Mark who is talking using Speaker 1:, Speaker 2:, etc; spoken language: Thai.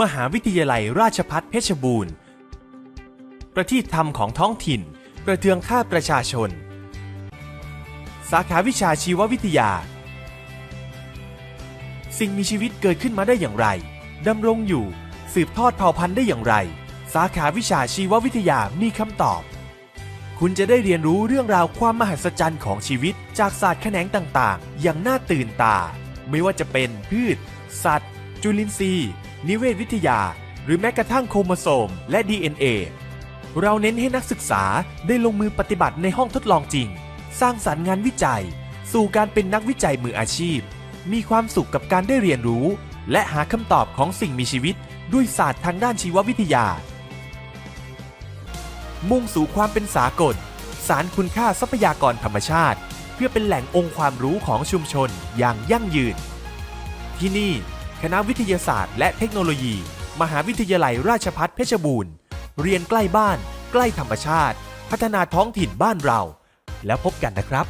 Speaker 1: มหาวิทยาลัยราชพัฒเพชรบูรณ์ ประทีปธรรมของท้องถิ่น ประเทืองข้าประชาชน สาขาวิชาชีววิทยา สิ่งมีชีวิตเกิดขึ้นมาได้อย่างไร ดำรงอยู่ สืบทอดเผ่าพันธุ์ได้อย่างไร สาขาวิชาชีววิทยามีคำตอบ คุณจะได้เรียนรู้เรื่องราวความมหัศจรรย์ของชีวิตจากศาสตร์แขนงต่างๆ อย่างน่าตื่นตา ไม่ว่าจะเป็นพืช สัตว์ จุลินทรีย์ นิเวศวิทยา หรือแม้กระทั่งโครโมโซม และ DNA เราเน้นให้นักศึกษาได้ลงมือปฏิบัติในห้องทดลองจริง สร้างสรรค์งานวิจัย สู่การเป็นนักวิจัยมืออาชีพ มีความสุขกับการได้เรียนรู้ และหาคำตอบของสิ่งมีชีวิต ด้วยศาสตร์ทางด้านชีววิทยา มุ่งสู่ความเป็นสากล สารคุณค่าทรัพยากรธรรมชาติ เพื่อเป็นแหล่งองค์ความรู้ของชุมชนอย่างยั่งยืน ที่นี่ คณะวิทยาศาสตร์และเทคโนโลยี มหาวิทยาลัยราชพัฒเพชรบูรณ์ เรียนใกล้บ้าน ใกล้ธรรมชาติ พัฒนาท้องถิ่นบ้านเรา แล้วพบกันนะครับ